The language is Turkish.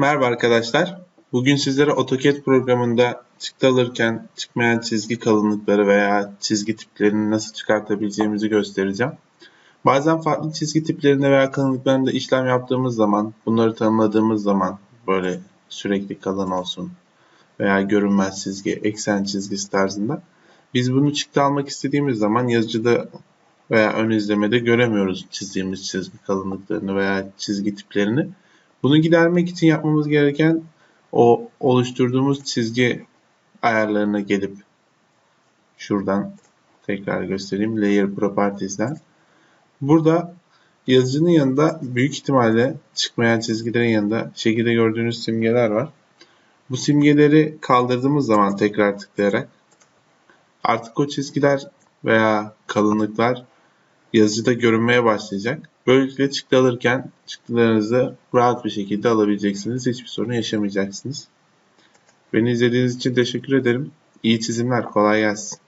Merhaba arkadaşlar. Bugün sizlere AutoCAD programında çıktı alırken çıkmayan çizgi kalınlıkları veya çizgi tiplerini nasıl çıkartabileceğimizi göstereceğim. Bazen farklı çizgi tiplerinde veya kalınlıklarında işlem yaptığımız zaman, bunları tanımladığımız zaman böyle sürekli kalın olsun veya görünmez çizgi, eksen çizgisi tarzında biz bunu çıktı almak istediğimiz zaman yazıcıda veya ön izlemede göremiyoruz çizdiğimiz çizgi kalınlıklarını veya çizgi tiplerini. Bunu gidermek için yapmamız gereken o oluşturduğumuz çizgi ayarlarına gelip şuradan tekrar göstereyim. Layer Properties'den. Burada yazıcının yanında büyük ihtimalle çıkmayan çizgilerin yanında şekilde gördüğünüz simgeler var. Bu simgeleri kaldırdığımız zaman tekrar tıklayarak artık o çizgiler veya kalınlıklar yazıcıda görünmeye başlayacak. Böylelikle çıktı alırken çıktılarınızı rahat bir şekilde alabileceksiniz. Hiçbir sorun yaşamayacaksınız. Beni izlediğiniz için teşekkür ederim. İyi çizimler, kolay gelsin.